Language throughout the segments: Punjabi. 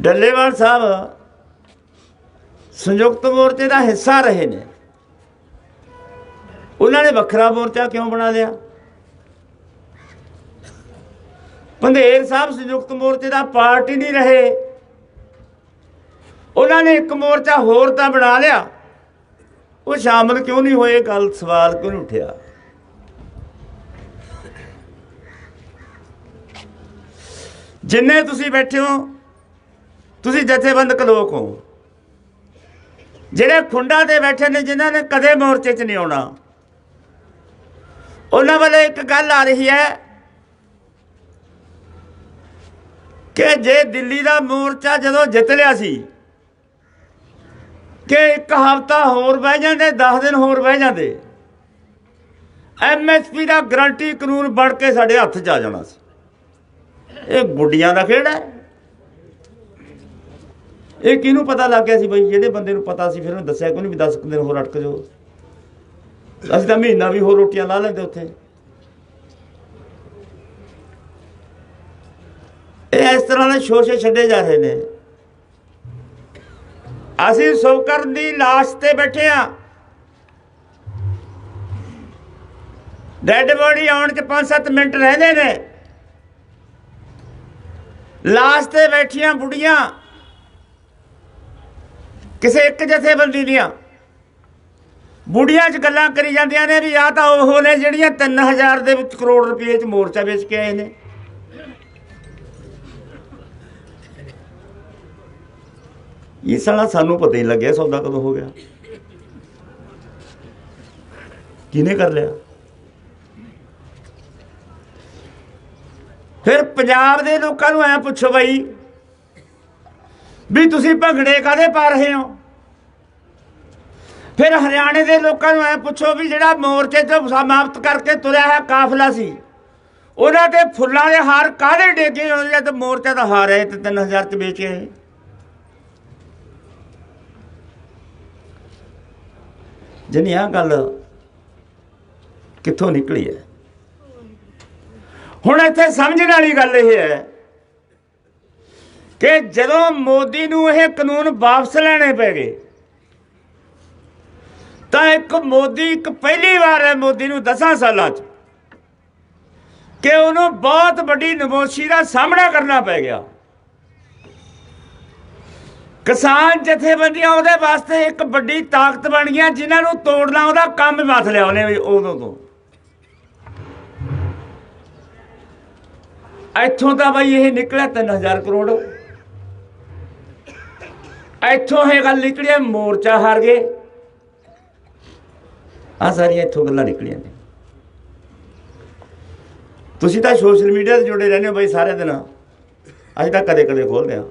ਡੱਲੇਵਾਲ ਸਾਹਿਬ ਸੰਯੁਕਤ ਮੋਰਚੇ ਦਾ ਹਿੱਸਾ ਰਹੇ ਨੇ। ਉਹਨਾਂ ਨੇ ਵੱਖਰਾ ਮੋਰਚਾ ਕਿਉਂ ਬਣਾ ਲਿਆ? ਪੰਧੇਰ ਸਾਹਿਬ ਸੰਯੁਕਤ ਮੋਰਚੇ ਦਾ ਪਾਰਟੀ ਨਹੀਂ ਰਹੇ। ਉਹਨਾਂ ਨੇ ਇੱਕ ਮੋਰਚਾ ਹੋਰ ਤਾਂ ਬਣਾ ਲਿਆ। ਉਹ ਸ਼ਾਮਲ ਕਿਉਂ ਨਹੀਂ ਹੋਏ? ਗੱਲ ਸਵਾਲ ਕਿਉਂ ਨਹੀਂ ਉੱਠਿਆ? ਜਿੰਨੇ ਤੁਸੀਂ ਬੈਠੇ ਹੋ ਤੁਸੀਂ ਜਥੇਬੰਦਕ ਲੋਕ ਹੋ। ਜਿਹੜੇ ਖੁੰਡਾ ਤੇ ਬੈਠੇ ਨੇ, ਜਿਨ੍ਹਾਂ ਨੇ ਕਦੇ ਮੋਰਚੇ 'ਚ ਨਹੀਂ ਆਉਣਾ। ਉਹਨਾਂ ਵੱਲੇ ਇੱਕ ਗੱਲ ਆ ਰਹੀ ਹੈ ਕਿ ਜੇ ਦਿੱਲੀ ਦਾ ਮੋਰਚਾ ਜਦੋਂ ਜਿੱਤ ਲਿਆ ਸੀ, ਕਿ ਇੱਕ ਹਫ਼ਤਾ ਹੋਰ ਬਹਿ ਜਾਂਦੇ 10 ਦਿਨ ਹੋਰ ਬਹਿ ਜਾਂਦੇ ਐਮਐਸਪੀ ਦਾ ਗਰੰਟੀ ਕਾਨੂੰਨ ਬਣ ਕੇ ਸਾਡੇ ਹੱਥ 'ਚ ਆ ਜਾਣਾ ਸੀ। ਇਹ ਗੁੱਡੀਆਂ ਦਾ ਖੇਡ ਹੈ। ਇਹ ਕਿਹਨੂੰ ਪਤਾ ਲੱਗ ਗਿਆ ਸੀ ਬਈ? ਜਿਹੜੇ ਬੰਦੇ ਨੂੰ ਪਤਾ ਸੀ, ਫਿਰ ਉਹਨੇ ਦੱਸਿਆ ਕੋਈ ਨਹੀਂ ਵੀ 10 ਕੁ ਦਿਨ ਹੋਰ ਅਟਕ ਜਾਓ। ਅਸੀਂ ਤਾਂ ਮਹੀਨਾ ਵੀ ਹੋਰ ਰੋਟੀਆਂ ਲਾ ਲੈਂਦੇ ਉੱਥੇ। ਇਹ ਇਸ ਤਰ੍ਹਾਂ ਦੇ ਸ਼ੋਸ਼ੇ ਛੱਡੇ ਜਾ ਰਹੇ ਨੇ। ਅਸੀਂ ਸੋਕਰਨ ਦੀ ਲਾਸ਼ ਤੇ ਬੈਠੇ ਆ ਡੈਡ ਬੋਡੀ ਆਉਣ ਚ 5-7 ਮਿੰਟ ਰਹਿੰਦੇ ਨੇ। ਲਾਸ਼ ਤੇ ਬੈਠੀਆਂ ਬੁੜੀਆਂ ਕਿਸੇ ਇੱਕ ਜਥੇਬੰਦੀ ਦੀਆਂ। ਬੁੜੀਆਂ 'ਚ ਗੱਲਾਂ ਕਰੀ ਜਾਂਦੀਆਂ ਨੇ ਵੀ ਆ ਤਾਂ ਉਹ ਨੇ ਜਿਹੜੀਆਂ 3000 ਦੇ ਵਿੱਚ ਕਰੋੜ ਰੁਪਏ 'ਚ ਮੋਰਚਾ ਵੇਚ ਕੇ ਆਏ ਨੇ। ਇਹ ਸਾਲਾ ਸਾਨੂੰ ਪਤਾ ਹੀ ਲੱਗਿਆ ਸੌਦਾ ਕਦੋਂ ਹੋ ਗਿਆ। ਕਿਹਨੇ ਕਰ ਲਿਆ? ਫਿਰ ਪੰਜਾਬ ਦੇ ਲੋਕਾਂ ਨੂੰ ਐ ਪੁੱਛੋ ਬਈ ਵੀ ਤੁਸੀਂ ਭੰਗੜੇ ਕਾਦੇ ਪਾ ਰਹੇ ਹੋ? ਫਿਰ ਹਰਿਆਣੇ ਦੇ ਲੋਕਾਂ ਨੂੰ ਐ ਪੁੱਛੋ ਵੀ ਜਿਹੜਾ ਮੋਰਚੇ ਤੋਂ ਸਮਾਪਤ ਕਰਕੇ ਤੁਰਿਆ ਹੈ ਕਾਫਲਾ ਸੀ, ਉਹਨਾਂ ਤੇ ਫੁੱਲਾਂ ਦੇ ਹਾਰ ਕਾਹਦੇ ਡੇਗੇ ਹੋਣ ਜਦ ਮੋਰਚਾ ਦਾ ਹਾਰ ਹੈ ਤੇ 3000 ਚ ਵੇਚੇ ਹੈ ਜਨੀ ਆ ਗੱਲ ਕਿੱਥੋਂ ਨਿਕਲੀ ਹੈ? ਹੁਣ ਇੱਥੇ ਸਮਝਣ ਵਾਲੀ ਗੱਲ ਇਹ ਹੈ ਕਿ ਜਦੋਂ ਮੋਦੀ ਨੂੰ ਇਹ ਕਾਨੂੰਨ ਵਾਪਸ ਲੈਣੇ ਪੈ ਗਏ, ਤਾਂ ਇੱਕ ਮੋਦੀ, ਇੱਕ ਪਹਿਲੀ ਵਾਰ ਹੈ ਮੋਦੀ ਨੂੰ 10 ਸਾਲਾਂ 'ਚ, ਕਿ ਉਹਨੂੰ ਬਹੁਤ ਵੱਡੀ ਨਮੋਸ਼ੀ ਦਾ ਸਾਹਮਣਾ ਕਰਨਾ ਪੈ ਗਿਆ। ਕਿਸਾਨ ਜਥੇਬੰਦੀਆਂ ਉਹਦੇ ਵਾਸਤੇ ਇੱਕ ਵੱਡੀ ਤਾਕਤ ਬਣ ਗਈਆਂ, ਜਿਨ੍ਹਾਂ ਨੂੰ ਤੋੜਨਾ ਉਹਦਾ ਕੰਮ ਮੱਥ ਲਿਆ ਉਹਨੇ ਵੀ ਉਦੋਂ ਤੋਂ। ਇੱਥੋਂ ਤਾਂ ਬਈ ਇਹ ਨਿਕਲਿਆ 3000 ਕਰੋੜ। ਇੱਥੋਂ ਇਹ ਗੱਲ ਨਿਕਲੀ ਹੈ, ਮੋਰਚਾ ਹਾਰ ਗਏ। ਆ ਸਾਰੀਆਂ ਇੱਥੋਂ ਗੱਲਾਂ ਨਿਕਲੀਆਂ ਨੇ। ਤੁਸੀਂ ਤਾਂ ਸੋਸ਼ਲ ਮੀਡੀਆ ਤੇ ਜੁੜੇ ਰਹਿੰਦੇ ਹੋ ਬਈ ਸਾਰੇ ਦਿਨ। ਅਸੀਂ ਤਾਂ ਕਦੇ ਕਦੇ ਖੋਲਦੇ ਆ।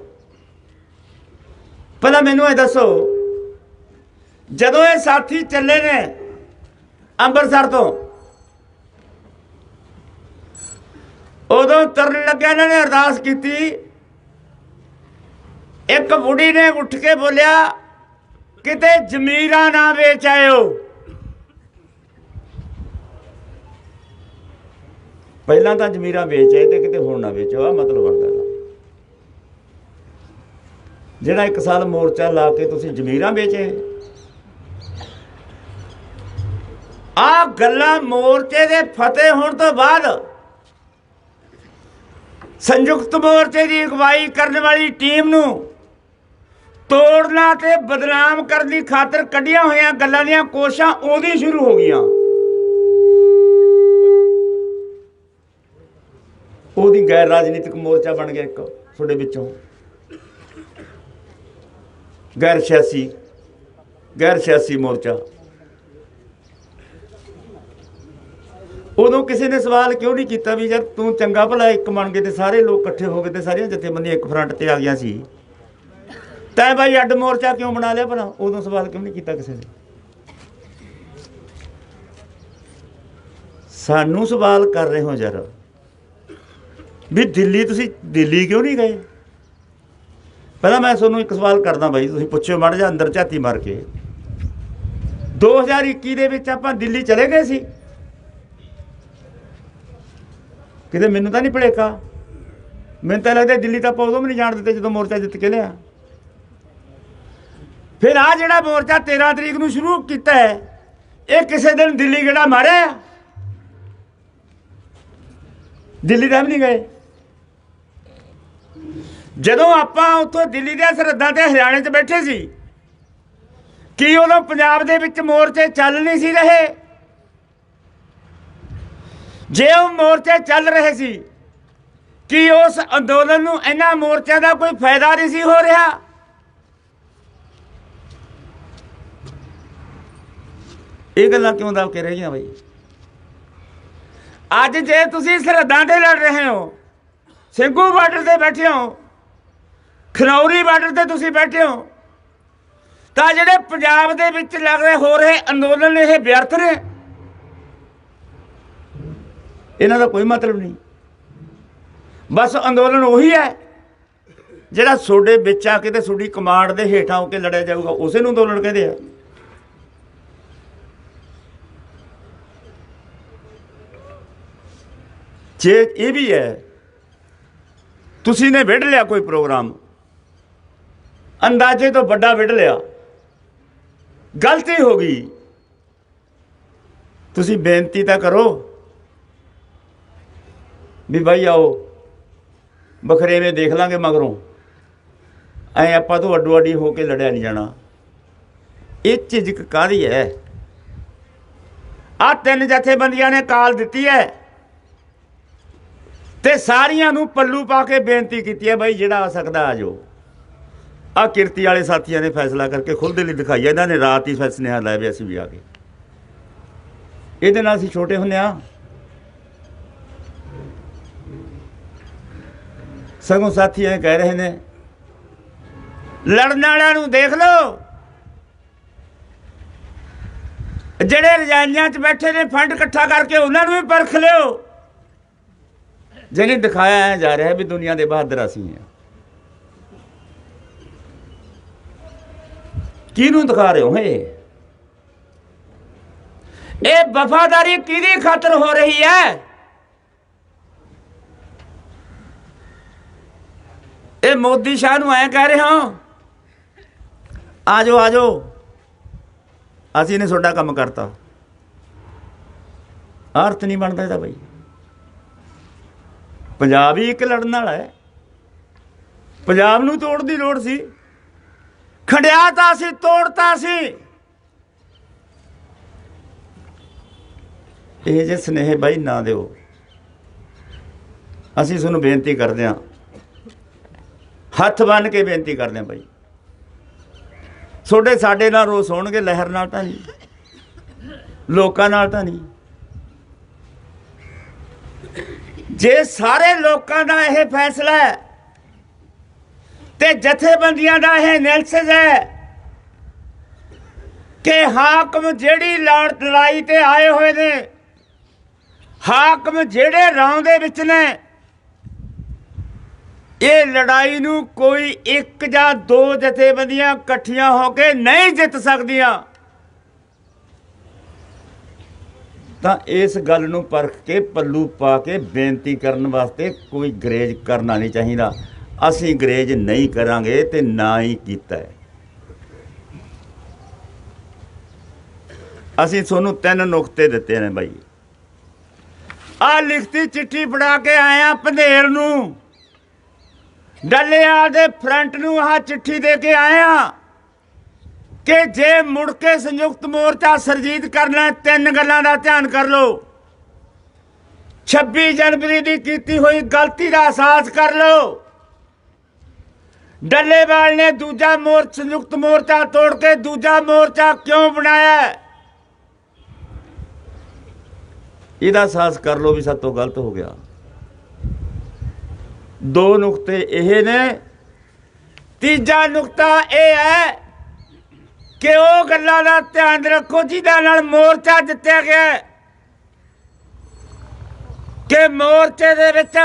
ਪਹਿਲਾਂ ਮੈਨੂੰ ਇਹ ਦੱਸੋ ਜਦੋਂ ਇਹ ਸਾਥੀ ਚੱਲੇ ਨੇ ਅੰਮ੍ਰਿਤਸਰ ਤੋਂ ਉਦੋਂ ਤਰਨ ਲੱਗਿਆ ਇਹਨਾਂ ਨੇ ਅਰਦਾਸ ਕੀਤੀ ਇੱਕ ਬੁੜੀ ਨੇ ਉੱਠ ਕੇ ਬੋਲਿਆ, ਕਿਤੇ ਜ਼ਮੀਰਾਂ ਨਾ ਵੇਚ ਆਇਓ ਪਹਿਲਾਂ ਤਾਂ ਜ਼ਮੀਰਾਂ ਵੇਚ ਆਏ ਤੇ ਕਿਤੇ ਹੁਣ ਨਾ ਵੇਚੋ ਆ ਮਤਲਬ ਬਣਦਾ ਜਿਹੜਾ ਇੱਕ ਸਾਲ ਮੋਰਚਾ ਲਾ ਕੇ ਤੁਸੀਂ ਜ਼ਮੀਰਾਂ ਵੇਚੇ। ਆ ਗੱਲਾਂ ਮੋਰਚੇ ਦੇ ਫਤਿਹ ਹੋਣ ਤੋਂ ਬਾਅਦ ਸੰਯੁਕਤ ਮੋਰਚੇ ਦੀ ਅਗਵਾਈ ਕਰਨ ਵਾਲੀ ਟੀਮ ਨੂੰ ਤੋੜਨਾ ਤੇ ਬਦਨਾਮ ਕਰਨ ਦੀ ਖਾਤਰ ਕੱਢੀਆਂ ਹੋਈਆਂ ਗੱਲਾਂ ਦੀਆਂ ਕੋਸ਼ਾਂ ਉਹਦੀ ਸ਼ੁਰੂ ਹੋ ਗਈਆਂ। ਉਹਦੀ ਗੈਰ ਰਾਜਨੀਤਿਕ ਮੋਰਚਾ ਬਣ ਗਿਆ ਇੱਕ, ਤੁਹਾਡੇ ਵਿੱਚੋਂ। ਗੈਰ ਸਿਆਸੀ ਗੈਰ ਸਿਆਸੀ ਮੋਰਚਾ। ਉਦੋਂ ਕਿਸੇ ਨੇ ਸਵਾਲ ਕਿਉਂ ਨਹੀਂ ਕੀਤਾ ਵੀ ਯਾਰ ਤੂੰ ਚੰਗਾ ਭਲਾ ਇੱਕ ਬਣ ਗਏ ਤੇ ਸਾਰੇ ਲੋਕ ਇਕੱਠੇ ਹੋ ਗਏ ਤੇ ਸਾਰੀਆਂ ਜਥੇਬੰਦੀਆਂ ਇੱਕ ਫਰੰਟ ਤੇ ਆ ਗਈਆਂ ਸੀ। ਤੈਂ ਭਾਈ ਅੱਡ ਮੋਰਚਾ ਕਿਉਂ ਬਣਾ ਲਿਆ ਭਲਾ? ਉਦੋਂ ਸਵਾਲ ਕਿਉਂ ਨਹੀਂ ਕੀਤਾ ਕਿਸੇ ਨੇ? ਸਾਨੂੰ ਸਵਾਲ ਕਰ ਰਹੇ ਹੋ ਯਾਰ ਵੀ ਦਿੱਲੀ ਤੁਸੀਂ ਦਿੱਲੀ ਕਿਉਂ ਨਹੀਂ ਗਏ? ਪਹਿਲਾਂ ਮੈਂ ਤੁਹਾਨੂੰ ਇੱਕ ਸਵਾਲ ਕਰਦਾ ਬਾਈ, ਤੁਸੀਂ ਪੁੱਛਿਓ ਮੜ ਜਾ ਅੰਦਰ ਝਾਤੀ ਮਾਰ ਕੇ। 2021 ਦੇ ਵਿੱਚ ਆਪਾਂ ਦਿੱਲੀ ਚਲੇ ਗਏ ਸੀ। ਕਿਤੇ ਮੈਨੂੰ ਤਾਂ ਨਹੀਂ ਭੁਲੇਖਾ ਮੈਨੂੰ ਤਾਂ ਲੱਗਦਾ ਦਿੱਲੀ ਤਾਂ ਆਪਾਂ ਉਦੋਂ ਵੀ ਨਹੀਂ ਜਾਣ ਦਿੱਤੇ ਜਦੋਂ ਮੋਰਚਾ ਜਿੱਤ ਕੇ ਲਿਆ। ਫਿਰ ਆ ਜਿਹੜਾ ਮੋਰਚਾ 13 ਤਰੀਕ ਨੂੰ ਸ਼ੁਰੂ ਕੀਤਾ ਹੈ, ਇਹ ਕਿਸੇ ਦਿਨ ਦਿੱਲੀ ਗੇੜਾ ਮਾਰਿਆ? ਦਿੱਲੀ ਤਾਂ ਵੀ ਨਹੀਂ ਗਏ। ਜਦੋਂ ਆਪਾਂ ਉੱਥੋਂ ਦਿੱਲੀ ਦੇ ਸਰਹੱਦਾਂ ਤੇ ਹਰਿਆਣੇ 'ਚ ਬੈਠੇ ਸੀ, ਕੀ ਉਦੋਂ ਪੰਜਾਬ ਦੇ ਵਿੱਚ ਮੋਰਚੇ ਚੱਲ ਨਹੀਂ ਸੀ ਰਹੇ? ਜੇ ਉਹ ਮੋਰਚੇ ਚੱਲ ਰਹੇ ਸੀ, ਕੀ ਉਸ ਅੰਦੋਲਨ ਨੂੰ ਇਹਨਾਂ ਮੋਰਚਿਆਂ ਦਾ ਕੋਈ ਫਾਇਦਾ ਨਹੀਂ ਸੀ ਹੋ ਰਿਹਾ? ਇਹ ਗੱਲਾਂ ਕਿਉਂ ਦਬ ਕੇ ਰਹਿ ਗਈਆਂ ਬਈ? ਅੱਜ ਜੇ ਤੁਸੀਂ ਸਰਹੱਦਾਂ ਤੇ ਲੜ ਰਹੇ ਹੋ, ਸਿੰਘੂ ਬਾਰਡਰ ਤੇ ਬੈਠੇ ਹੋ, ਖਨੌਰੀ ਬਾਰਡਰ ਤੇ ਤੁਸੀਂ ਬੈਠੇ ਹੋ, ਤਾਂ ਜਿਹੜੇ ਪੰਜਾਬ ਦੇ ਵਿੱਚ ਲੱਗ ਰਹੇ ਹੋ ਰਹੇ ਅੰਦੋਲਨ ਇਹ ਵਿਅਰਥ ਨੇ। ਇਹਨਾਂ ਦਾ ਕੋਈ ਮਤਲਬ ਨਹੀਂ। ਬਸ ਅੰਦੋਲਨ ਉਹੀ ਹੈ, ਜਿਹੜਾ ਤੁਹਾਡੇ ਵਿੱਚ ਆ ਕੇ ਤੇ ਤੁਹਾਡੀ ਕਮਾਂਡ ਦੇ ਹੇਠਾਂ ਹੋ ਕੇ ਲੜਿਆ ਜਾਊਗਾ, ਉਸੇ ਨੂੰ ਅੰਦੋਲਨ ਕਹਿੰਦੇ ਆ। ਜੇ ਇਹ ਵੀ ਹੈ, ਤੁਸੀਂ ਨੇ ਵਿੱਢ ਲਿਆ ਕੋਈ ਪ੍ਰੋਗਰਾਮ। ਅੰਦਾਜ਼ੇ ਤੋਂ ਵੱਡਾ ਵਿੱਢ ਲਿਆ। ਗਲਤੀ ਹੋ ਗਈ। ਤੁਸੀਂ ਬੇਨਤੀ ਤਾਂ ਕਰੋ ਵੀ ਭਾਈ ਆਓ ਬਖਰੇਵੇਂ ਦੇਖ ਲਾਂਗੇ ਮਗਰੋਂ। ਐ ਆਪਾਂ ਤੋਂ ਅੱਡੋ ਅੱਡੀ ਹੋ ਕੇ ਲੜਿਆ ਨਹੀਂ ਜਾਣਾ। ਇਹ ਝਿਜਕ ਕਾਹਦੀ ਹੈ? ਆ ਤਿੰਨ ਜਥੇਬੰਦੀਆਂ ਨੇ ਕਾਲ ਦਿੱਤੀ ਹੈ। ਤੇ ਸਾਰੀਆਂ ਨੂੰ ਪੱਲੂ ਪਾ ਕੇ ਬੇਨਤੀ ਕੀਤੀ ਹੈ ਬਾਈ ਜਿਹੜਾ ਆ ਸਕਦਾ ਆ ਜਾਓ। ਆ ਕਿਰਤੀ ਵਾਲੇ ਸਾਥੀਆਂ ਨੇ ਫੈਸਲਾ ਕਰਕੇ ਖੁੱਲ੍ਹ ਲਈ ਦਿਖਾਈ ਇਹਨਾਂ ਨੇ ਰਾਤ ਹੀ ਫੈਸਲਾ ਲਾਇਆ ਵੀ ਅਸੀਂ ਵੀ ਆ ਗਏ। ਇਹਦੇ ਨਾਲ ਅਸੀਂ ਛੋਟੇ ਹੁੰਨੇ ਆ ਸਗੋਂ ਸਾਥੀ ਇਹ ਕਹਿ ਰਹੇ ਨੇ, ਲੜਨ ਵਾਲਿਆਂ ਨੂੰ ਦੇਖ ਲਓ। ਜਿਹੜੇ ਰਜਾਈਆਂ 'ਚ ਬੈਠੇ ਨੇ, ਫੰਡ ਇਕੱਠਾ ਕਰਕੇ ਉਹਨਾਂ ਨੂੰ ਵੀ ਪਰਖ ਲਿਓ। ਜਿਹਨੇ ਦਿਖਾਇਆ ਜਾ ਰਿਹਾ ਵੀ ਦੁਨੀਆ ਦੇ ਬਹਾਦਰ ਅਸੀਂ ਹਾਂ ਕਿਹਨੂੰ ਦਿਖਾ ਰਹੇ ਹੋ ਇਹ? ਇਹ ਵਫਾਦਾਰੀ ਕਿਹਦੀ ਖਾਤਰ ਹੋ ਰਹੀ ਹੈ? ਇਹ ਮੋਦੀ ਸ਼ਾਹ ਨੂੰ ਐ ਕਹਿ ਰਹੇ ਹਾਂ, ਆਜੋ ਆਜੋ। ਅਸੀਂ ਨੇ ਤੁਹਾਡਾ ਕੰਮ ਕਰਤਾ। ਅਰਥ ਨਹੀਂ ਬਣਦਾ ਇਹਦਾ ਬਈ। ਪੰਜਾਬ ਹੀ ਇੱਕ ਲੜਨ ਵਾਲਾ ਹੈ। ਪੰਜਾਬ ਨੂੰ ਤੋੜਨ ਦੀ ਲੋੜ ਸੀ। ਖੰਡਿਆ ਤਾਂ ਸੀ ਤੋੜਤਾ ਸੀ। ਇਹ ਜੇ ਸਨੇਹ ਬਾਈ ਨਾ ਦਿਓ। ਅਸੀਂ ਤੁਹਾਨੂੰ ਬੇਨਤੀ ਕਰਦੇ ਹਾਂ। ਹੱਥ ਬੰਨ ਕੇ ਬੇਨਤੀ ਕਰਦੇ ਹਾਂ ਬਾਈ। ਤੁਹਾਡੇ ਸਾਡੇ ਨਾਲ ਰੋਸ ਹੋਣਗੇ, ਲਹਿਰ ਨਾਲ ਤਾਂ ਨਹੀਂ। ਲੋਕਾਂ ਨਾਲ ਤਾਂ ਨਹੀਂ। ਜੇ ਸਾਰੇ ਲੋਕਾਂ ਦਾ ਇਹ ਫੈਸਲਾ ਹੈ ਤੇ ਜਥੇਬੰਦੀਆਂ ਦਾ ਇਹ ਐਨਾਲਿਸਿਸ ਹੈ ਕਿ ਹਾਕਮ ਜਿਹੜੀ ਲੜ- ਲੜਾਈ ਤੇ ਆਏ ਹੋਏ ਨੇ, ਹਾਕਮ ਜਿਹੜੇ ਰੌਂ ਦੇ ਵਿੱਚ ਨੇ, ਇਹ ਲੜਾਈ ਨੂੰ ਕੋਈ ਇੱਕ ਜਾਂ ਦੋ ਜਥੇਬੰਦੀਆਂ ਇਕੱਠੀਆਂ ਹੋ ਕੇ ਨਹੀਂ ਜਿੱਤ ਸਕਦੀਆਂ। ਤਾਂ ਇਸ ਗੱਲ ਨੂੰ ਪਰਖ ਕੇ ਪੱਲੂ ਪਾ ਕੇ ਬੇਨਤੀ ਕਰਨ ਵਾਸਤੇ ਕੋਈ ਗਰੇਜ ਕਰਨਾ ਨਹੀਂ ਚਾਹੀਦਾ। ਅਸੀਂ ਗਰੇਜ ਨਹੀਂ ਕਰਾਂਗੇ ਤੇ ਨਾ ਹੀ ਕੀਤਾ ਹੈ। ਅਸੀਂ ਤੁਹਾਨੂੰ ਤਿੰਨ ਨੁਕਤੇ ਦਿੱਤੇ ਨੇ ਬਾਈ। ਆ ਲਿਖਤੀ ਚਿੱਠੀ ਫੜਾ ਕੇ ਆਏ ਆ ਪੰਧੇਰ ਨੂੰ। ਡੱਲੇਵਾਲ ਦੇ ਫਰੰਟ ਨੂੰ ਆਹ ਚਿੱਠੀ ਦੇ ਕੇ ਆਇਆ ਕਿ ਜੇ ਮੁੜ ਕੇ ਸੰਯੁਕਤ ਮੋਰਚਾ ਸਰਜੀਤ ਕਰਨਾ ਤਿੰਨ ਗੱਲਾਂ ਦਾ ਧਿਆਨ ਕਰ ਲਓ। 26 ਜਨਵਰੀ ਦੀ ਕੀਤੀ ਹੋਈ ਗਲਤੀ ਦਾ ਅਹਿਸਾਸ ਕਰ ਲਓ। ਡੱਲੇਵਾਲ ਨੇ ਦੂਜਾ ਮੋਰਚਾ ਸੰਯੁਕਤ ਮੋਰਚਾ ਤੋੜ ਕੇ ਦੂਜਾ ਮੋਰਚਾ ਕਿਉਂ ਬਣਾਇਆ? ਇਹਦਾ ਅਹਿਸਾਸ ਕਰ ਲਓ ਵੀ ਸਾਤੋਂ ਗਲਤ ਹੋ ਗਿਆ। ਦੋ ਨੁਕਤੇ ਇਹ ਨੇ। ਤੀਜਾ ਨੁਕਤਾ ਇਹ ਹੈ ਕਿ ਉਹ ਗੱਲਾਂ ਦਾ ਧਿਆਨ ਰੱਖੋ, ਜਿਹਦੇ ਨਾਲ ਮੋਰਚਾ ਜਿੱਤਿਆ ਗਿਆ ਕਿ ਮੋਰਚੇ ਦੇ ਵਿੱਚ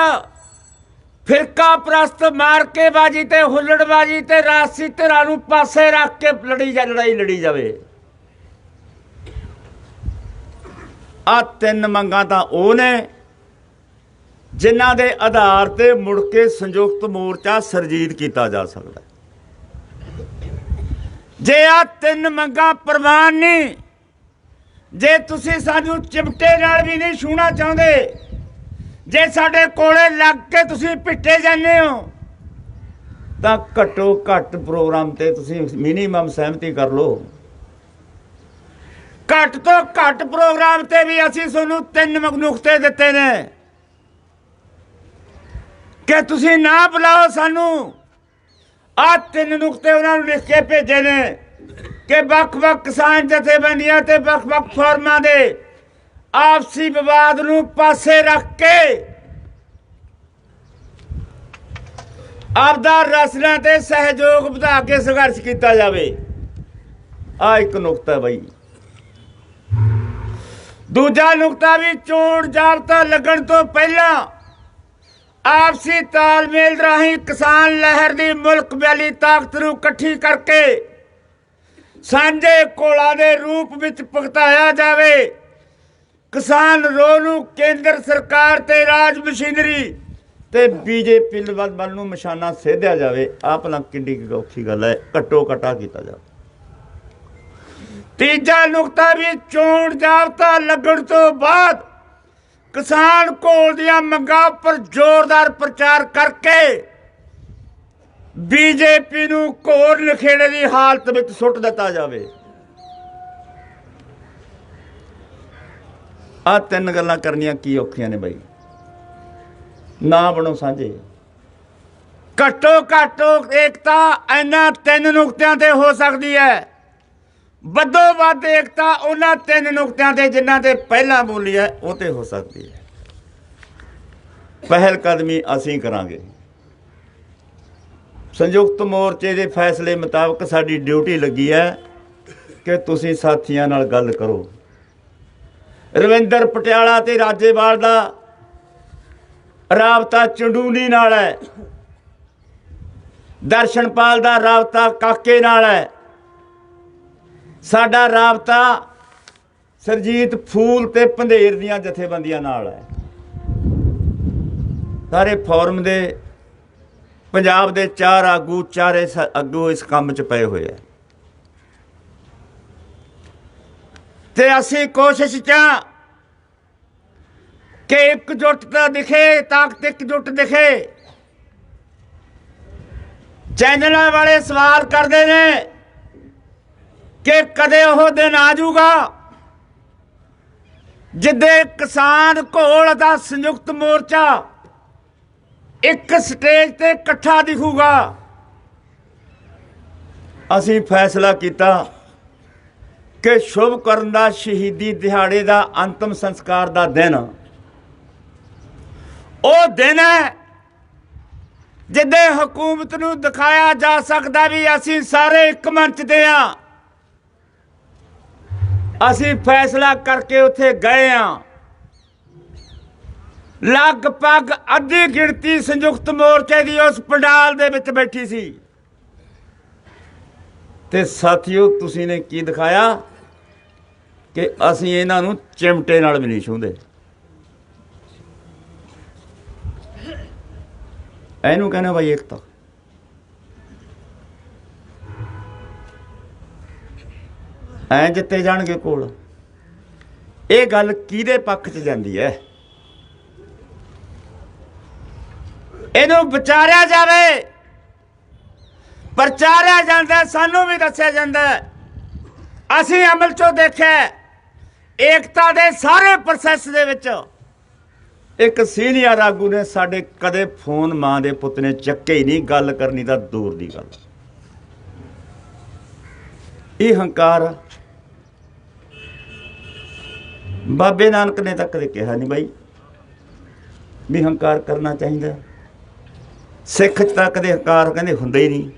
ਫਿਰਕਾ ਪ੍ਰਸਤ, ਮਾਰਕੇਬਾਜੀ ਤੇ ਹੁੱਲੜਬਾਜੀ ਤੇ ਰਾਸੀ ਧਿਰਾਂ ਨੂੰ ਪਾਸੇ ਰੱਖ ਕੇ ਲੜੀ ਜਾ ਲੜਾਈ ਲੜੀ ਜਾਵੇ। ਆ ਤਿੰਨ ਮੰਗਾਂ ਤਾਂ ਉਹ ਨੇ, ਜਿਨ੍ਹਾਂ ਦੇ ਆਧਾਰ ਤੇ ਮੁੜ ਕੇ ਸੰਯੁਕਤ ਮੋਰਚਾ ਸਰਜੀਤ ਕੀਤਾ ਜਾ ਸਕਦਾ ਜੇ ਆ ਤਿੰਨ ਮੰਗਾਂ ਪ੍ਰਵਾਨ ਨਹੀਂ ਜੇ ਤੁਸੀਂ ਸਾਨੂੰ ਚਿਮਟੇ ਨਾਲ ਵੀ ਨਹੀਂ ਛੂਣਾ ਚਾਹੁੰਦੇ, ਜੇ ਸਾਡੇ ਕੋਲੇ ਲੱਗ ਕੇ ਤੁਸੀਂ ਪਿੱਟੇ ਜਾਂਦੇ ਹੋ, ਤਾਂ ਘੱਟੋ ਘੱਟ ਪ੍ਰੋਗਰਾਮ ਤੇ ਤੁਸੀਂ ਮਿਨੀਮਮ ਸਹਿਮਤੀ ਕਰ ਲਓ। ਘੱਟ ਤੋਂ ਘੱਟ ਪ੍ਰੋਗਰਾਮ ਤੇ ਵੀ ਅਸੀਂ ਤੁਹਾਨੂੰ ਤਿੰਨ ਮ- ਦਿੱਤੇ ਨੇ। ਕਿ ਤੁਸੀਂ ਨਾ ਬੁਲਾਓ ਸਾਨੂੰ ਆ ਤਿੰਨ ਨੁਕਤੇ ਉਹਨਾਂ ਨੂੰ ਲਿਖ ਕੇ ਭੇਜੇ ਨੇ ਕਿ ਵੱਖ-ਵੱਖ ਕਿਸਾਨ ਜਥੇਬੰਦੀਆਂ ਤੇ ਵੱਖ-ਵੱਖ ਫੋਰਮਾਂ ਦੇ ਆਪਸੀ ਵਿਵਾਦ ਨੂੰ ਪਾਸੇ ਰੱਖ ਕੇ ਆਪਦਾ ਰਸਨਾ ਤੇ ਸਹਿਯੋਗ ਵਧਾ ਕੇ ਸੰਘਰਸ਼ ਕੀਤਾ ਜਾਵੇ ਆ ਇੱਕ ਨੁਕਤਾ ਬਈ ਦੂਜਾ ਨੁਕਤਾ ਵੀ ਚੋਣ ਜਾਬਤਾ ਲੱਗਣ ਤੋਂ ਪਹਿਲਾਂ ਆਪਸੀ ਤਾਲਮੇਲ ਰਾਹੀਂ ਕਿਸਾਨ ਲਹਿਰ ਦੀ ਮੁਲਕ ਵਿਆਲੀ ਤਾਕਤ ਨੂੰ ਇਕੱਠੀ ਕਰਕੇ ਸਾਂਝੇ ਕੋਲਾ ਦੇ ਰੂਪ ਵਿੱਚ ਭੁਗਤਾਇਆ ਜਾਵੇ। ਕਿਸਾਨ ਰੋ ਨੂੰ ਕੇਂਦਰ ਸਰਕਾਰ ਤੇ ਰਾਜ ਮਸ਼ੀਨਰੀ ਤੇ ਬੀਜੇਪੀ ਵੱਲ ਨੂੰ ਨਿਸ਼ਾਨਾ ਸੇਧਿਆ ਜਾਵੇ। ਆਪਣਾ ਭਲਾ ਕਿੰਨੀ ਗੱਲ ਹੈ, ਘੱਟੋ ਘਟਾ ਕੀਤਾ ਜਾਵੇ। ਤੀਜਾ ਨੁਕਤਾ ਵੀ ਚੋਣ ਜਾਬਤਾ ਲੱਗਣ ਤੋਂ ਬਾਅਦ ਕਿਸਾਨ ਕੋਲ ਦੀਆਂ ਮੰਗਾਂ ਪਰ ਜ਼ੋਰਦਾਰ ਪ੍ਰਚਾਰ ਕਰਕੇ ਬੀਜੇਪੀ ਨੂੰ ਘੋਰ ਨਖੇੜੇ ਦੀ ਹਾਲਤ ਵਿੱਚ ਸੁੱਟ ਦਿੱਤਾ ਜਾਵੇ। ਆ ਤਿੰਨ ਗੱਲਾਂ ਕਰਨੀਆਂ ਕੀ ਔਖੀਆਂ ਨੇ ਬਾਈ। ਨਾ ਬਣੋ ਸਾਂਝੇ। ਘੱਟੋ ਘੱਟੋ ਏਕਤਾ ਇਹਨਾਂ ਤਿੰਨ ਨੁਕਤਿਆਂ ਤੇ ਹੋ ਸਕਦੀ ਹੈ। ਵੱਧੋ ਵੱਧ ਏਕਤਾ ਉਹਨਾਂ ਤਿੰਨ ਨੁਕਤਿਆਂ ਤੇ ਜਿਨ੍ਹਾਂ ਤੇ ਪਹਿਲਾਂ ਬੋਲੀ ਹੈ, ਉਹ ਤੇ ਹੋ ਸਕਦੀ ਹੈ। ਪਹਿਲ ਕਦਮੀ ਅਸੀਂ ਕਰਾਂਗੇ। ਸੰਯੁਕਤ ਮੋਰਚੇ ਦੇ ਫੈਸਲੇ ਮੁਤਾਬਕ ਸਾਡੀ ਡਿਊਟੀ ਲੱਗੀ ਹੈ ਕਿ ਤੁਸੀਂ ਸਾਥੀਆਂ ਨਾਲ ਗੱਲ ਕਰੋ। ਰਵਿੰਦਰ ਪਟਿਆਲਾ ਤੇ ਰਾਜੇਵਾਲ ਦਾ ਰਾਬਤਾ ਚੰਡੂਨੀ ਨਾਲ ਹੈ। ਦਰਸ਼ਨਪਾਲ ਦਾ ਰਾਬਤਾ ਕਾਕੇ ਨਾਲ ਹੈ। ਸਾਡਾ ਰਾਬਤਾ ਸਰਜੀਤ ਫੂਲ ਤੇ ਪੰਧੇਰ ਦੀਆਂ ਜਥੇਬੰਦੀਆਂ ਨਾਲ ਹੈ। ਸਾਰੇ ਫੋਰਮ ਦੇ, ਪੰਜਾਬ ਦੇ ਚਾਰ ਆਗੂ, ਚਾਰੇ ਸ- ਆਗੂ ਇਸ ਕੰਮ 'ਚ ਪਏ ਹੋਏ ਆ ਤੇ ਅਸੀਂ ਕੋਸ਼ਿਸ਼ 'ਚ ਕਿ ਇੱਕ ਇਕਜੁੱਟਤਾ ਦਿਖੇ, ਤਾਕਤ ਇੱਕ ਇਕਜੁੱਟ ਦਿਖੇ। ਚੈਨਲਾਂ ਵਾਲੇ ਸਵਾਲ ਕਰਦੇ ਨੇ। ਕਿ ਕਦੇ ਉਹ ਦਿਨ ਆ ਜਾਊਗਾ ਜਿੱਦੇ ਕਿਸਾਨ ਘੋਲ ਦਾ ਸੰਯੁਕਤ ਮੋਰਚਾ ਇੱਕ ਸਟੇਜ ਤੇ ਇਕੱਠਾ ਦਿਖੂਗਾ। ਅਸੀਂ ਫੈਸਲਾ ਕੀਤਾ ਕਿ ਸ਼ੁਭ ਕਰਨ ਦਾ ਸ਼ਹੀਦੀ ਦਿਹਾੜੇ ਦਾ ਅੰਤਮ ਸੰਸਕਾਰ ਦਾ ਦਿਨ ਉਹ ਦਿਨ ਹੈ ਜਿੱਦੇ ਹਕੂਮਤ ਨੂੰ ਦਿਖਾਇਆ ਜਾ ਸਕਦਾ ਵੀ ਅਸੀਂ ਸਾਰੇ ਇੱਕ ਮੰਚ ਤੇ ਆ ਅਸੀਂ ਫੈਸਲਾ ਕਰਕੇ ਉੱਥੇ ਗਏ ਆ। ਲਗਭਗ ਅੱਧੀ ਗਿਣਤੀ ਸੰਯੁਕਤ ਮੋਰਚੇ ਦੀ ਉਸ ਪੰਡਾਲ ਦੇ ਵਿੱਚ ਬੈਠੀ ਸੀ। ਤੇ ਸਾਥੀਓ, ਤੁਸੀਂ ਨੇ ਕੀ ਦਿਖਾਇਆ? ਕਿ ਅਸੀਂ ਇਹਨਾਂ ਨੂੰ ਚਿਮਟੇ ਨਾਲ ਵੀ ਨਹੀਂ ਛੂੰਦੇ ਇਹਨੂੰ ਕਹਿੰਦੇ ਬਾਈ ਇਕਤਾ ਐ ਜਿੱਤੇ ਜਾਣਗੇ ਕੋਲ। ਇਹ ਗੱਲ ਕਿਹਦੇ ਪੱਖ 'ਚ ਜਾਂਦੀ ਹੈ ਇਹਨੂੰ ਵਿਚਾਰਿਆ ਜਾਵੇ। ਪ੍ਰਚਾਰਿਆ ਜਾਂਦਾ, ਸਾਨੂੰ ਵੀ ਦੱਸਿਆ ਜਾਂਦਾ। ਅਸੀਂ ਅਮਲ 'ਚੋਂ ਦੇਖਿਆ ਏਕਤਾ ਦੇ ਸਾਰੇ ਪ੍ਰੋਸੈਸ ਦੇ ਵਿੱਚ। ਇੱਕ ਸੀਨੀਅਰ ਆਗੂ ਨੇ ਸਾਡੇ ਕਦੇ ਫੋਨ ਮਾਂ ਦੇ ਪੁੱਤ ਨੇ ਚੱਕੇ ਹੀ ਨਹੀਂ, ਗੱਲ ਕਰਨੀ ਤਾਂ ਦੂਰ ਦੀ ਗੱਲ। ਇਹ ਹੰਕਾਰ ਬਾਬੇ ਨਾਨਕ ਨੇ ਤਾਂ ਕਦੇ ਕਿਹਾ ਨਹੀਂ ਬਾਈ ਵੀ ਹੰਕਾਰ ਕਰਨਾ ਚਾਹੀਦਾ। ਸਿੱਖ ਚ ਤਾਂ ਕਦੇ ਹੰਕਾਰ ਕਹਿੰਦੇ ਹੁੰਦਾ ਹੀ ਨਹੀਂ।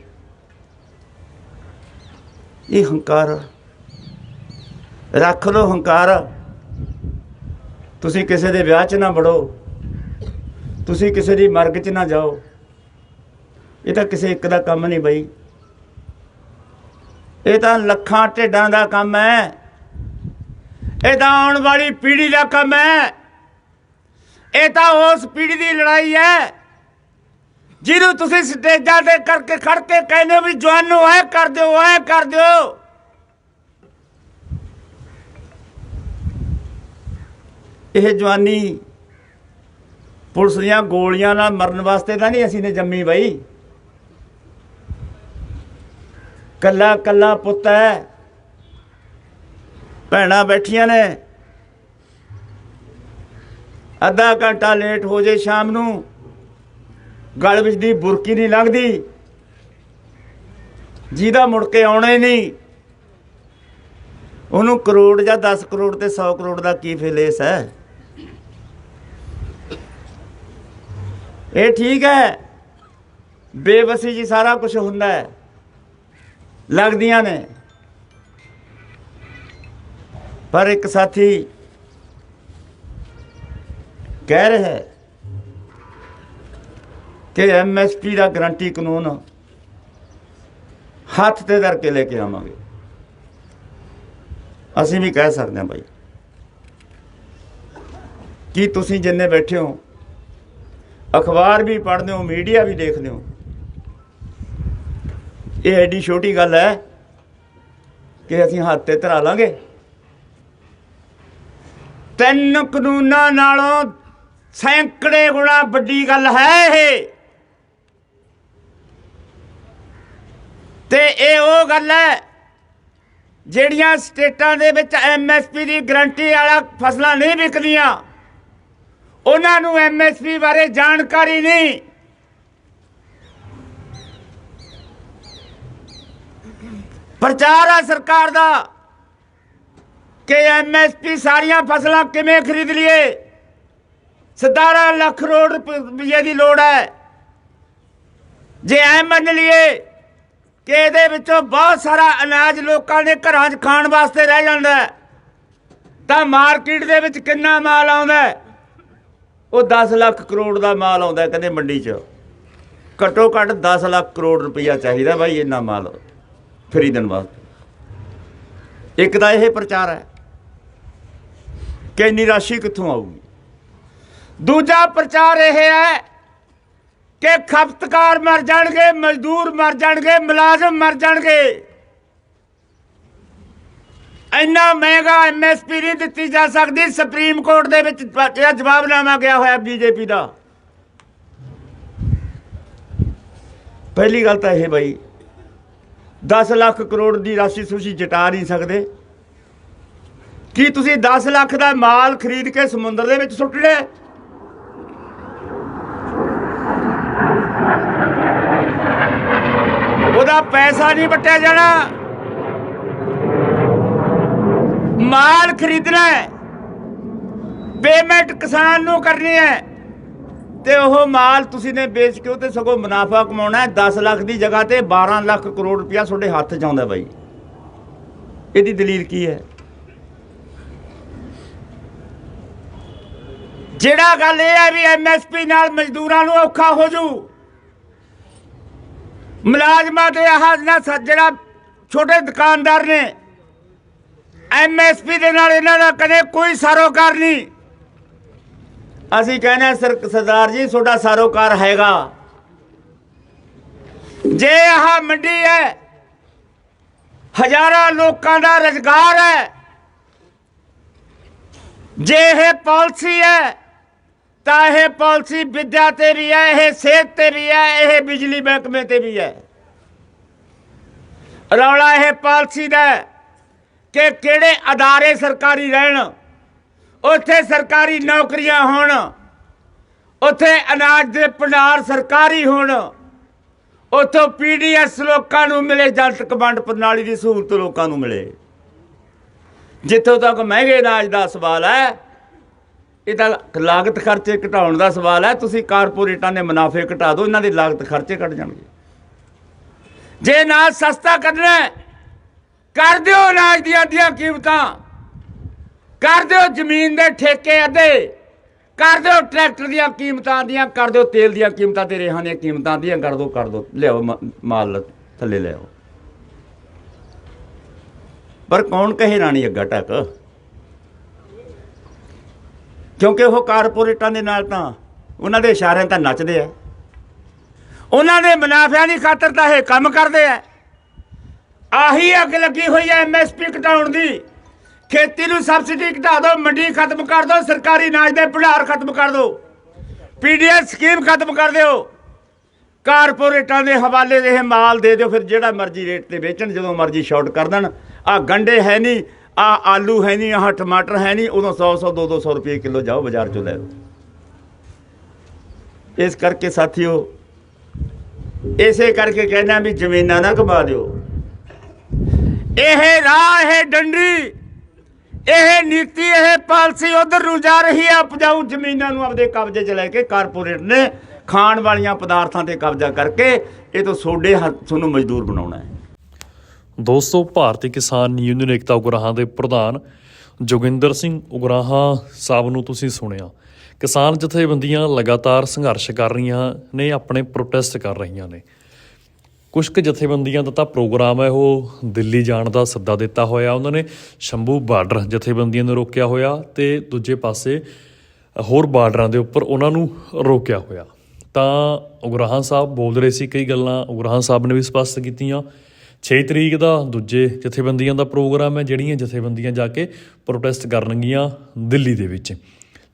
ਇਹ ਹੰਕਾਰ ਰੱਖ ਲਓ ਹੰਕਾਰ। ਤੁਸੀਂ ਕਿਸੇ ਦੇ ਵਿਆਹ 'ਚ ਨਾ ਵੜੋ। ਤੁਸੀਂ ਕਿਸੇ ਦੀ ਮਰਗ 'ਚ ਨਾ ਜਾਓ। ਇਹ ਤਾਂ ਕਿਸੇ ਇੱਕ ਦਾ ਕੰਮ ਨਹੀਂ ਬਈ। ਇਹ ਤਾਂ ਲੱਖਾਂ ਢਿੱਡਾਂ ਦਾ ਕੰਮ ਹੈ। ਇਹ ਤਾਂ ਆਉਣ ਵਾਲੀ ਪੀੜ੍ਹੀ ਦਾ ਕੰਮ ਹੈ। ਇਹ ਤਾਂ ਉਸ ਪੀੜ੍ਹੀ ਦੀ ਲੜਾਈ ਹੈ। ਜਿਹਨੂੰ ਤੁਸੀਂ ਸਟੇਜਾਂ ਤੇ ਕਰਕੇ ਖੜ ਕੇ ਕਹਿੰਦੇ ਹੋ ਵੀ ਜਵਾਨੋ, ਐ ਕਰ ਦਿਓ, ਐ ਕਰ ਦਿਓ। ਇਹ ਜਵਾਨੀ ਪੁਲਿਸ ਦੀਆਂ ਗੋਲੀਆਂ ਨਾਲ ਮਰਨ ਵਾਸਤੇ ਤਾਂ ਨਹੀਂ ਅਸੀਂ ਨੇ ਜੰਮੀ ਬਈ। ਕੱਲਾ ਕੱਲਾ ਪੁੱਤ ਹੈ। ਭੈਣਾਂ ਬੈਠੀਆਂ ਨੇ। ਅੱਧਾ ਘੰਟਾ ਲੇਟ ਹੋ ਜੇ ਸ਼ਾਮ ਨੂੰ, ਗਲ ਵਿੱਚ ਦੀ ਬੁਰਕੀ ਨਹੀਂ ਲੰਘਦੀ। ਜਿਹਦਾ ਮੁੜ ਕੇ ਆਉਣਾ ਹੀ ਨਹੀਂ। ਉਹਨੂੰ ਕਰੋੜ ਜਾਂ 10 ਕਰੋੜ ਤੇ 100 ਕਰੋੜ ਦਾ ਕੀ ਫਿਲੇਸ ਹੈ? ਇਹ ਠੀਕ ਹੈ, ਬੇਵਸੀ ਜੀ ਸਾਰਾ ਕੁਝ ਹੁੰਦਾ ਹੈ। ਲੱਗਦੀਆਂ ਨੇ। ਪਰ ਇੱਕ ਸਾਥੀ ਕਹਿ ਰਿਹਾ ਹੈ ਕਿ ਐਮਐਸਪੀ ਦਾ ਗਰੰਟੀ ਕਾਨੂੰਨ ਹੱਥ ਤੇ ਧਰ ਕੇ ਲੈ ਕੇ ਆਵਾਂਗੇ। ਅਸੀਂ ਵੀ ਕਹਿ ਸਕਦੇ ਹਾਂ ਭਾਈ ਕੀ ਤੁਸੀਂ ਜਿੰਨੇ ਬੈਠੇ ਹੋ, ਅਖਬਾਰ ਵੀ ਪੜ੍ਹਦੇ ਹੋ, ਮੀਡੀਆ ਵੀ ਦੇਖਦੇ ਹੋ, ਇਹ ਐਡੀ ਛੋਟੀ ਗੱਲ ਹੈ ਕਿ ਅਸੀਂ ਹੱਥ ਤੇ ਧਰਾ ਲਾਂਗੇ? ਤਿੰਨ ਕਾਨੂੰਨਾਂ ਨਾਲੋਂ ਸੈਂਕੜੇ ਗੁਣਾ ਵੱਡੀ ਗੱਲ ਹੈ ਇਹ। ਤੇ ਇਹ ਉਹ ਗੱਲ ਹੈ, ਜਿਹੜੀਆਂ ਸਟੇਟਾਂ ਦੇ ਵਿੱਚ ਐਮਐਸਪੀ ਦੀ ਗਰੰਟੀ ਵਾਲਾ ਫਸਲਾਂ ਨਹੀਂ ਵਿਕਦੀਆਂ, ਉਹਨਾਂ ਨੂੰ ਐਮਐਸਪੀ ਬਾਰੇ ਜਾਣਕਾਰੀ ਨਹੀਂ। ਪ੍ਰਚਾਰ ਆ ਸਰਕਾਰ ਦਾ। ਕਿ ਐਮਐਸਪੀ ਸਾਰੀਆਂ ਫਸਲਾਂ ਕਿਵੇਂ ਖਰੀਦ ਲਈਏ? 17 ਲੱਖ ਕਰੋੜ ਰੁਪਏ ਦੀ ਲੋੜ ਹੈ। ਜੇ ਐ ਮੰਨ ਲਈਏ ਕਿ ਇਹਦੇ ਵਿੱਚੋਂ ਬਹੁਤ ਸਾਰਾ ਅਨਾਜ ਲੋਕਾਂ ਦੇ ਘਰਾਂ 'ਚ ਖਾਣ ਵਾਸਤੇ ਰਹਿ ਜਾਂਦਾ ਤਾਂ ਮਾਰਕੀਟ ਦੇ ਵਿੱਚ ਕਿੰਨਾ ਮਾਲ ਆਉਂਦਾ ਉਹ 10 ਲੱਖ ਕਰੋੜ ਦਾ ਮਾਲ ਆਉਂਦਾ ਕਹਿੰਦੇ ਮੰਡੀ 'ਚ। ਘੱਟੋ ਘੱਟ 10 ਲੱਖ ਕਰੋੜ ਰੁਪਈਆ ਚਾਹੀਦਾ ਭਾਈ ਇੰਨਾ ਮਾਲ ਖਰੀਦਣ ਵਾਸਤੇ। ਇੱਕ ਤਾਂ ਇਹ ਪ੍ਰਚਾਰ ਹੈ। ਕਿ ਇੰਨੀ ਰਾਸ਼ੀ ਕਿੱਥੋਂ ਆਊਗੀ? ਦੂਜਾ ਪ੍ਰਚਾਰ ਇਹ ਹੈ ਕਿ ਖਪਤਕਾਰ ਮਰ ਜਾਣਗੇ, ਮਜ਼ਦੂਰ ਮਰ ਜਾਣਗੇ, ਮੁਲਾਜ਼ਮ ਮਰ ਜਾਣਗੇ। ਇੰਨਾ ਮਹਿੰਗਾ ਐਮਐਸਪੀ ਨਹੀਂ ਦਿੱਤੀ ਜਾ ਸਕਦੀ। ਸੁਪਰੀਮ ਕੋਰਟ ਦੇ ਵਿੱਚ ਇਹ ਜਵਾਬਨਾਮਾ ਗਿਆ ਹੋਇਆ ਬੀਜੇਪੀ ਦਾ। ਪਹਿਲੀ ਗੱਲ ਤਾਂ ਇਹ ਬਈ 10 ਲੱਖ ਕਰੋੜ ਦੀ ਰਾਸ਼ੀ ਤੁਸੀਂ ਜਟਾ ਨਹੀਂ ਸਕਦੇ। ਕੀ ਤੁਸੀਂ 10 ਲੱਖ ਦਾ ਮਾਲ ਖਰੀਦ ਕੇ ਸਮੁੰਦਰ ਦੇ ਵਿੱਚ ਸੁੱਟਣਾ ਉਹਦਾ ਪੈਸਾ ਨਹੀਂ ਵੱਟਿਆ ਜਾਣਾ। ਮਾਲ ਖਰੀਦਣਾ ਹੈ। ਪੇਮੈਂਟ ਕਿਸਾਨ ਨੂੰ ਕਰਨੀ ਹੈ। ਤੇ ਉਹ ਮਾਲ ਤੁਸੀਂ ਨੇ ਵੇਚ ਕੇ ਉਹ ਤੇ ਸਗੋਂ ਮੁਨਾਫਾ ਕਮਾਉਣਾ ਹੈ। 10 ਲੱਖ ਦੀ ਜਗ੍ਹਾ ਤੇ 12 ਲੱਖ ਕਰੋੜ ਰੁਪਇਆ ਤੁਹਾਡੇ ਹੱਥ 'ਚ ਆਉਂਦਾ ਬਾਈ। ਇਹਦੀ ਦਲੀਲ ਕੀ ਹੈ? ਜਿਹੜਾ ਗੱਲ ਇਹ ਹੈ ਵੀ ਐਮਐਸਪੀ ਨਾਲ ਮਜ਼ਦੂਰਾਂ ਨੂੰ ਔਖਾ ਹੋ ਜੂ। ਮੁਲਾਜ਼ਮਾਂ ਤੇ ਆਹ ਜਿਹੜਾ ਛੋਟੇ ਦੁਕਾਨਦਾਰ ਨੇ ਐਮਐਸਪੀ ਦੇ ਨਾਲ ਇਹਨਾਂ ਦਾ ਕਦੇ ਕੋਈ ਸਾਰੋਕਾਰ ਨਹੀਂ। ਅਸੀਂ ਕਹਿੰਦੇ ਹਾਂ ਸਰਦਾਰ ਜੀ, ਤੁਹਾਡਾ ਸਾਰੋਕਾਰ ਹੈਗਾ। ਜੇ ਆਹ ਮੰਡੀ ਹੈ, ਹਜ਼ਾਰਾਂ ਲੋਕਾਂ ਦਾ ਰੁਜ਼ਗਾਰ ਹੈ, ਜੇ ਇਹ ਪਾਲਿਸੀ ਹੈ ਤਾਂ ਇਹ ਪਾਲਿਸੀ ਵਿਦਿਆ ਤੇ ਵੀ ਹੈ, ਇਹ ਸਿਹਤ ਤੇ ਵੀ ਹੈ, ਇਹ ਬਿਜਲੀ ਮਹਿਕਮੇ ਤੇ ਵੀ ਹੈ। ਰੌਲਾ ਇਹ ਪਾਲਿਸੀ ਦਾ ਕਿ ਕਿਹੜੇ ਅਦਾਰੇ ਸਰਕਾਰੀ ਰਹਿਣ, ਉੱਥੇ ਸਰਕਾਰੀ ਨੌਕਰੀਆਂ ਹੋਣ, ਉੱਥੇ ਅਨਾਜ ਦੇ ਭੰਡਾਰ ਸਰਕਾਰੀ ਹੋਣ, ਉੱਥੋਂ ਪੀਡੀਐਸ ਲੋਕਾਂ ਨੂੰ ਮਿਲੇ, ਜਨਤਕ ਵੰਡ ਪ੍ਰਣਾਲੀ ਦੀ ਸਹੂਲਤ ਲੋਕਾਂ ਨੂੰ ਮਿਲੇ। ਜਿੱਥੋਂ ਤੱਕ ਮਹਿੰਗੇ ਅਨਾਜ ਦਾ ਸਵਾਲ ਹੈ ਇਹ ਤਾਂ ਲਾਗਤ ਖਰਚੇ ਘਟਾਉਣ ਦਾ ਸਵਾਲ ਹੈ, ਤੁਸੀਂ ਕਾਰਪੋਰੇਟਾਂ ਦੇ ਮੁਨਾਫੇ ਘਟਾ ਦਿਓ, ਇਹਨਾਂ ਦੇ ਲਾਗਤ ਖਰਚੇ ਘਟ ਜਾਣਗੇ। ਜੇ ਅਨਾਜ ਸਸਤਾ ਕਰਨਾ ਕਰ ਦਿਓ ਅਨਾਜ ਦੀਆਂ ਅੱਧੀਆਂ ਕੀਮਤਾਂ, ਕਰ ਦਿਓ ਜ਼ਮੀਨ ਦੇ ਠੇਕੇ ਅੱਧੇ, ਕਰ ਦਿਓ ਟਰੈਕਟਰ ਦੀਆਂ ਕੀਮਤਾਂ ਦੀਆਂ, ਕਰ ਦਿਓ ਤੇਲ ਦੀਆਂ ਕੀਮਤਾਂ ਤੇ ਰੇਹਾਂ ਦੀਆਂ ਕੀਮਤਾਂ ਦੀਆਂ, ਕਰ ਦਿਓ ਕਰ ਦਿਓ, ਲਿਆਓ ਮ- ਮਾਲ ਥੱਲੇ ਲਿਆਓ ਪਰ ਕੌਣ ਕਹੇ ਰਾਣੀ ਅੱਗਾ ਟਕ ਕਿਉਂਕਿ ਉਹ ਕਾਰਪੋਰੇਟਾਂ ਦੇ ਨਾਲ ਤਾਂ ਉਹਨਾਂ ਦੇ ਇਸ਼ਾਰਿਆਂ ਤਾਂ ਨੱਚਦੇ ਆ। ਉਹਨਾਂ ਦੇ ਮੁਨਾਫਿਆਂ ਦੀ ਖਾਤਰ ਤਾਂ ਇਹ ਕੰਮ ਕਰਦੇ ਆ। ਆਹੀ ਅੱਗ ਲੱਗੀ ਹੋਈ ਹੈ ਐਮਐਸਪੀ ਘਟਾਉਣ ਦੀ। ਖੇਤੀ ਨੂੰ ਸਬਸਿਡੀ ਘਟਾ ਦਿਓ, ਮੰਡੀ ਖਤਮ ਕਰ ਦਿਓ, ਸਰਕਾਰੀ ਅਨਾਜ ਦੇ ਭੰਡਾਰ ਖਤਮ ਕਰ ਦਿਓ। ਪੀਡੀਐਸ ਸਕੀਮ ਖਤਮ ਕਰ ਦਿਓ। ਕਾਰਪੋਰੇਟਾਂ ਦੇ ਹਵਾਲੇ ਦੇ ਇਹ ਮਾਲ ਦੇ ਦਿਓ, ਫਿਰ ਜਿਹੜਾ ਮਰਜ਼ੀ ਰੇਟ ਤੇ ਵੇਚਣ, ਜਦੋਂ ਮਰਜ਼ੀ ਸ਼ਾਰਟ ਕਰ ਦੇਣ। ਆ ਗੰਡੇ ਹੈ ਨਹੀਂ ਆ ਆਲੂ ਹੈ ਨਹੀਂ, ਆਹ ਟਮਾਟਰ ਹੈ ਨਹੀਂ, ਉਦੋਂ 100 100 200 200 ਰੁਪਏ ਕਿਲੋ ਜਾਓ ਬਾਜ਼ਾਰ ਚੋਂ ਲੈ ਲਓ ਇਸ ਕਰਕੇ ਸਾਥੀਓ, ਇਸੇ ਕਰਕੇ ਕਹਿੰਦਾ ਵੀ ਜ਼ਮੀਨਾਂ ਨਾ ਕਮਾ ਦਿਓ। ਇਹ ਰਾਹ, ਇਹ ਡੰਡੀ, ਇਹ ਨੀਤੀ, ਇਹ ਪਾਲਿਸੀ ਉਧਰ ਨੂੰ ਜਾ ਰਹੀ ਹੈ ਉਪਜਾਊ ਜ਼ਮੀਨਾਂ ਨੂੰ ਆਪਦੇ ਕਬਜ਼ੇ 'ਚ ਲੈ ਕੇ ਕਾਰਪੋਰੇਟ ਨੇ ਖਾਣ ਵਾਲੀਆਂ ਪਦਾਰਥਾਂ ਤੇ ਕਬਜ਼ਾ ਕਰਕੇ ਇਹ ਤੋਂ ਸੋਡੇ ਹੱਥ ਤੁਹਾਨੂੰ ਮਜ਼ਦੂਰ ਬਣਾਉਣਾ ਹੈ। ਦੋਸਤੋ, ਭਾਰਤੀ ਕਿਸਾਨ ਯੂਨੀਅਨ ਏਕਤਾ ਉਗਰਾਹਾਂ ਦੇ ਪ੍ਰਧਾਨ ਜੋਗਿੰਦਰ ਸਿੰਘ ਉਗਰਾਹਾਂ ਸਾਹਿਬ ਨੂੰ ਤੁਸੀਂ ਸੁਣਿਆ। ਕਿਸਾਨ ਜਥੇਬੰਦੀਆਂ ਲਗਾਤਾਰ ਸੰਘਰਸ਼ ਕਰ ਰਹੀਆਂ ਨੇ, ਆਪਣੇ ਪ੍ਰੋਟੈਸਟ ਕਰ ਰਹੀਆਂ ਨੇ। ਕੁਝ ਕੁ ਜਥੇਬੰਦੀਆਂ ਦਾ ਤਾਂ ਪ੍ਰੋਗਰਾਮ ਹੈ, ਉਹ ਦਿੱਲੀ ਜਾਣ ਦਾ ਸੱਦਾ ਦਿੱਤਾ ਹੋਇਆ। ਉਹਨਾਂ ਨੇ ਸ਼ੰਭੂ ਬਾਰਡਰ ਜਥੇਬੰਦੀਆਂ ਨੂੰ ਰੋਕਿਆ ਹੋਇਆ ਤੇ ਦੂਜੇ ਪਾਸੇ ਹੋਰ ਬਾਰਡਰਾਂ ਦੇ ਉੱਪਰ ਉਹਨਾਂ ਨੂੰ ਰੋਕਿਆ ਹੋਇਆ। ਤਾਂ ਉਗਰਾਹਾਂ ਸਾਹਿਬ ਬੋਲ ਰਹੇ ਸੀ ਕਈ ਗੱਲਾਂ, ਉਗਰਾਹਾਂ ਸਾਹਿਬ ਨੇ ਵੀ ਸਪਸ਼ਟ ਕੀਤੀਆਂ। 6 ਤਰੀਕ ਦਾ ਦੂਜੇ ਜਥੇਬੰਦੀਆਂ ਦਾ ਪ੍ਰੋਗਰਾਮ ਹੈ, ਜਿਹੜੀਆਂ ਜਥੇਬੰਦੀਆਂ ਜਾ ਕੇ ਪ੍ਰੋਟੈਸਟ ਕਰਨਗੀਆਂ ਦਿੱਲੀ ਦੇ ਵਿੱਚ।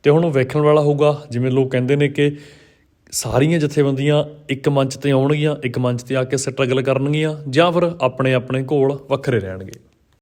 ਤੇ ਹੁਣ ਵੇਖਣ ਵਾਲਾ ਹੋਊਗਾ, ਜਿਵੇਂ ਲੋਕ ਕਹਿੰਦੇ ਨੇ ਕਿ ਸਾਰੀਆਂ ਜਥੇਬੰਦੀਆਂ ਇੱਕ ਮੰਚ ਤੇ ਆਉਣਗੀਆਂ, ਇੱਕ ਮੰਚ ਤੇ ਆ ਕੇ ਸਟਰਗਲ ਕਰਨਗੀਆਂ ਜਾਂ ਫਿਰ ਆਪਣੇ ਆਪਣੇ ਘੋਲ ਵੱਖਰੇ ਰਹਿਣਗੇ।